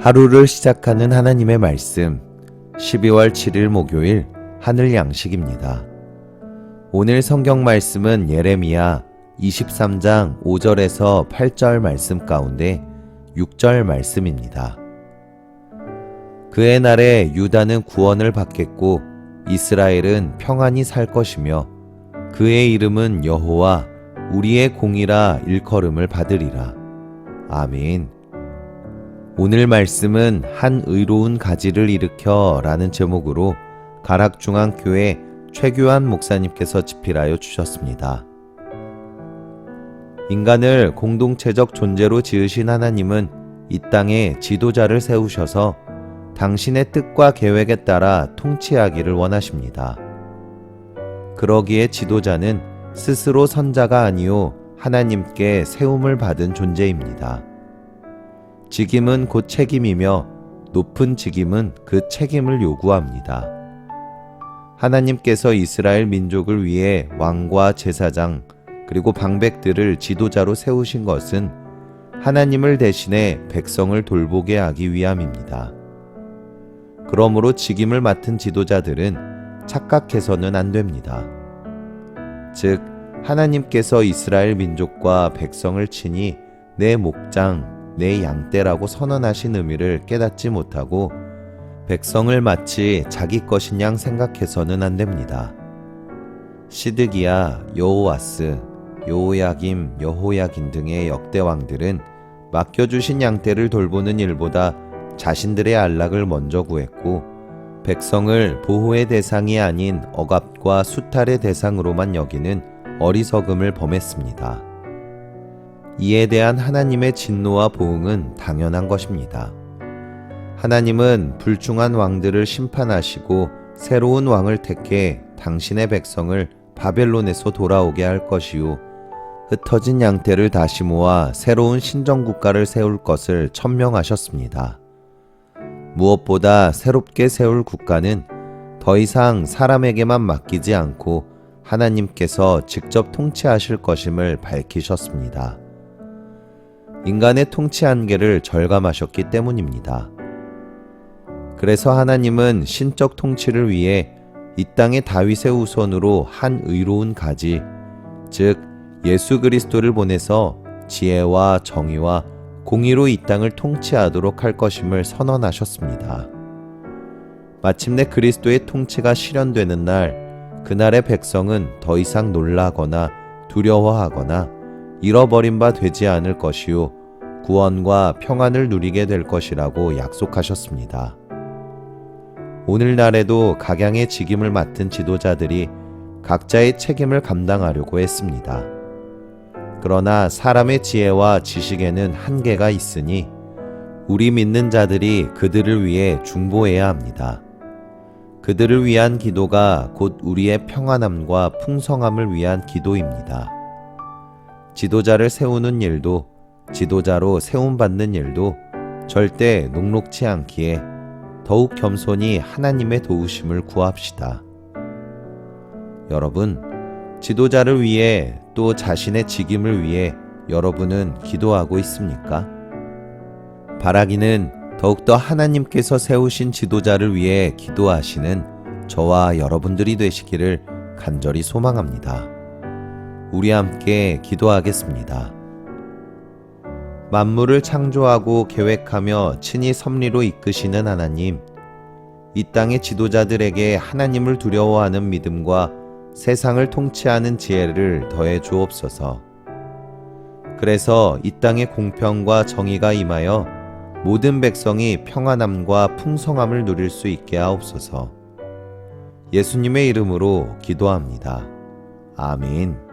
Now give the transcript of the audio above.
하루를 시작하는 하나님의 말씀 12월 7일 목요일 하늘 양식입니다. 오늘 성경 말씀은 예레미야 23장 5절에서 8절 말씀 가운데 6절 말씀입니다. 그의 날에 유다는 구원을 받겠고 이스라엘은 평안히 살 것이며 그의 이름은 여호와 우리의 공이라 일컬음을 받으리라. 아멘. 오늘 말씀은 한 의로운 가지를 일으켜 라는 제목으로 가락중앙교회 최규환 목사님께서 집필하여 주셨습니다. 인간을 공동체적 존재로 지으신 하나님은 이 땅에 지도자를 세우셔서 당신의 뜻과 계획에 따라 통치하기를 원하십니다. 그러기에 지도자는 스스로 선자가 아니요 하나님께 세움을 받은 존재입니다. 직임은 곧 책임이며 높은 직임은 그 책임을 요구합니다. 하나님께서 이스라엘 민족을 위해 왕과 제사장 그리고 방백들을 지도자로 세우신 것은 하나님을 대신해 백성을 돌보게 하기 위함입니다. 그러므로 직임을 맡은 지도자들은 착각해서는 안 됩니다. 즉, 하나님께서 이스라엘 민족과 백성을 친히 내 목장, 내 양떼라고 선언하신 의미를 깨닫지 못하고 백성을 마치 자기 것인 양 생각해서는 안 됩니다. 시드기야, 여호와스, 여호야김, 여호야긴 등의 역대 왕들은 맡겨주신 양떼를 돌보는 일보다 자신들의 안락을 먼저 구했고 백성을 보호의 대상이 아닌 억압과 수탈의 대상으로만 여기는 어리석음을 범했습니다. 이에 대한 하나님의 진노와 보응은 당연한 것입니다. 하나님은 불중한 왕들을 심판하시고 새로운 왕을 택해 당신의 백성을 바벨론에서 돌아오게 할 것이요. 흩어진 양떼를 다시 모아 새로운 신정국가를 세울 것을 천명하셨습니다. 무엇보다 새롭게 세울 국가는 더 이상 사람에게만 맡기지 않고 하나님께서 직접 통치하실 것임을 밝히셨습니다. 인간의 통치 한계를 절감하셨기 때문입니다. 그래서 하나님은 신적 통치를 위해 이 땅의 다윗의 후손으로 한 의로운 가지, 즉 예수 그리스도를 보내서 지혜와 정의와 공의로 이 땅을 통치하도록 할 것임을 선언하셨습니다. 마침내 그리스도의 통치가 실현되는 날, 그날의 백성은 더 이상 놀라거나 두려워하거나 잃어버린 바 되지 않을 것이요, 구원과 평안을 누리게 될 것이라고 약속하셨습니다. 오늘날에도 각양의 직임을 맡은 지도자들이 각자의 책임을 감당하려고 했습니다. 그러나 사람의 지혜와 지식에는 한계가 있으니 우리 믿는 자들이 그들을 위해 중보해야 합니다. 그들을 위한 기도가 곧 우리의 평안함과 풍성함을 위한 기도입니다. 지도자를 세우는 일도 지도자로 세움받는 일도 절대 녹록치 않기에 더욱 겸손히 하나님의 도우심을 구합시다. 여러분, 지도자를 위해 또 자신의 직임을 위해 여러분은 기도하고 있습니까? 바라기는 더욱더 하나님께서 세우신 지도자를 위해 기도하시는 저와 여러분들이 되시기를 간절히 소망합니다. 우리 함께 기도하겠습니다. 만물을 창조하고 계획하며 친히 섭리로 이끄시는 하나님, 이 땅의 지도자들에게 하나님을 두려워하는 믿음과 세상을 통치하는 지혜를 더해 주옵소서. 그래서 이 땅의 공평과 정의가 임하여 모든 백성이 평안함과 풍성함을 누릴 수 있게 하옵소서. 예수님의 이름으로 기도합니다. 아멘.